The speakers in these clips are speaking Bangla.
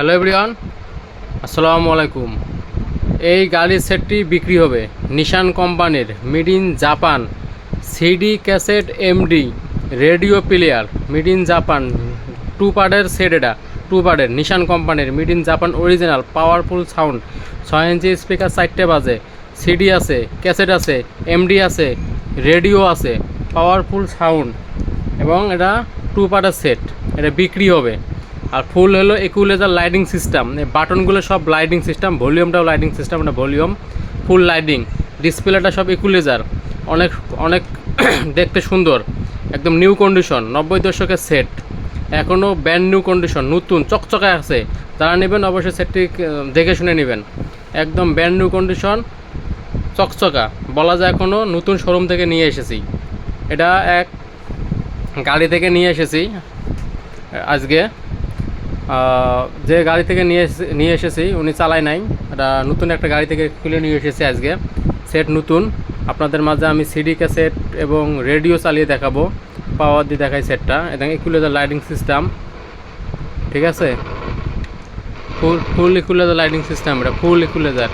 হ্যালো এভরিওয়ান, আসসালামু আলাইকুম। এই গাড়ির সেটটি বিক্রি হবে নিশান কোম্পানির made in Japan CD cassette MD radio player made in Japan two পার্টের সেট এটা টু পার্টের নিশান কোম্পানির made in Japan original powerful sound, ছয় ইঞ্চি স্পিকার চারটে বাজে, সিডি আছে, ক্যাসেট আছে, এমডি আছে, রেডিও আছে, পাওয়ারফুল সাউন্ড এবং এটা টু পার্টের সেট, এটা বিক্রি হবে। আর ফুল হলো একুলেজার লাইটিং সিস্টেম বাটনগুলো সব লাইটিং সিস্টেম ভলিউমটাও লাইটিং সিস্টেম এটা ভলিউম ফুল লাইটিং ডিসপ্লেটা সব একুলেজার অনেক অনেক দেখতে সুন্দর। একদম নিউ কন্ডিশন নব্বই দশকের সেট এখনও ব্যান্ড নিউ কন্ডিশন নতুন, চকচকে আছে। যারা নেবেন অবশ্যই সেটটি দেখে শুনে নেবেন। একদম ব্যান্ড নিউ কন্ডিশন চকচকা। বলা যায় এখনও নতুন শোরুম থেকে নিয়ে এসেছি। এটা এক গাড়ি থেকে নিয়ে এসেছি আজকে। যে গাড়ি থেকে নিয়ে নিয়ে এসেছি, উনি চালায় নাই। এটা নতুন একটা গাড়ি থেকে খুলে নিয়ে এসেছি আজকে। সেট নতুন। আপনাদের মাঝে আমি সিডি ক্যাসেট এবং রেডিও চালিয়ে দেখাবো পাওয়ার দিয়ে দেখাই সেটটা। এবং ইকুলেজার লাইটিং সিস্টেম ঠিক আছে? ফুল ফুল ইকুলেজার লাইটিং সিস্টেম এটা ফুল ইকুলেজার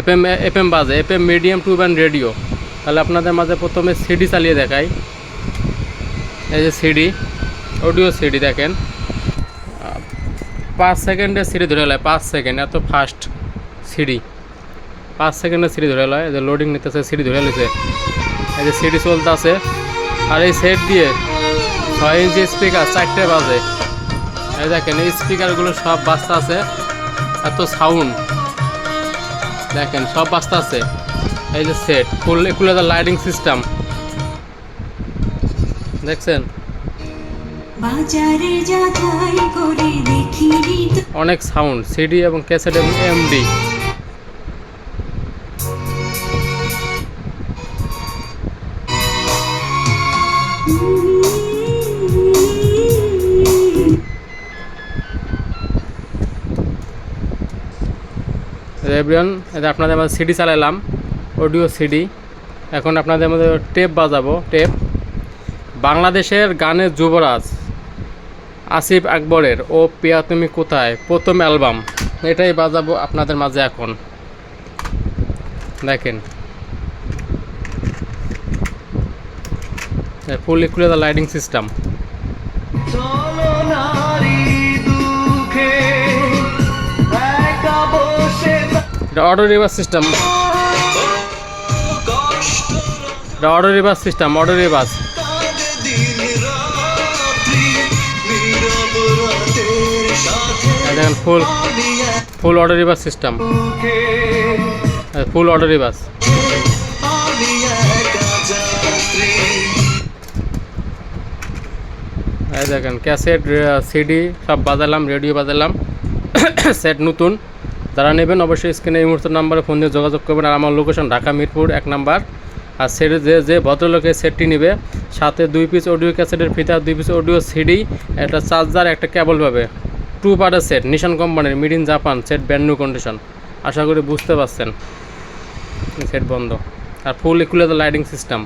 এফএম এফএম বাজে। FM medium two band radio তাহলে আপনাদের মাঝে প্রথমে সিডি চালিয়ে দেখাই। এই যে সিডি অডিও সিডি দেখেন। পাঁচ সেকেন্ডের সিডি ধরে লয়, পাঁচ সেকেন্ড, এত ফাস্ট সিডি। পাঁচ সেকেন্ডের সিডি ধরে লয় যে লোডিং নিতেছে, সিডি ধরে লিছে এই যে সিডি চলতে আছে আর এই সেট দিয়ে ছয় ইঞ্চি স্পিকার চারটে বাজে। এই দেখেন, এই স্পিকারগুলো সব বাজতে আছে এত সাউন্ড দেখেন, সব বাজতে আছে এই যে set full equaliser lighting system দেখছেন? বাজারে যাচাই করে দেখিনি অনেক সাউন্ড, সিডি এবং ক্যাসেট এবং এমডি। এভরিওয়ান এটা আপনাদের মধ্যে সিডি চালালাম অডিও সিডি। এখন আপনাদের মধ্যে টেপ বাজাবো, টেপ। বাংলাদেশের গানের যুবরাজ। আসিফ আকবরের ও পিয়া তুমি কোথায়? প্রথম অ্যালবাম। এটাই বাজাবো আপনাদের মাঝে এখন। দেখেন। Full equal lighting system auto reverse system auto reverse system auto reverse দেখেন full full auto reverse system full auto reverse দেখেন ক্যাসেট সিডি সব বাজালাম রেডিও বাজালাম। সেট নতুন। যারা নেবেন অবশ্যই স্ক্রিনে এই মুহূর্তের নাম্বারে ফোন দিয়ে যোগাযোগ করবেন। আর আমার লোকেশন ঢাকা মিরপুর, এক নাম্বার। আর সেট যে যে ভদ্রলোকের সেটটি নেবে, সাথে দুই পিস অডিও ক্যাসেটের ফিতা, দুই পিস অডিও সিডি একটা চার্জার একটা কেবল পাবে। টু পার্টের সেট নিশান কোম্পানির made in Japan set brand new condition আশা করি বুঝতে পারছেন। সেট বন্ধ। আর ফুল ইকুলে লাইটিং সিস্টেম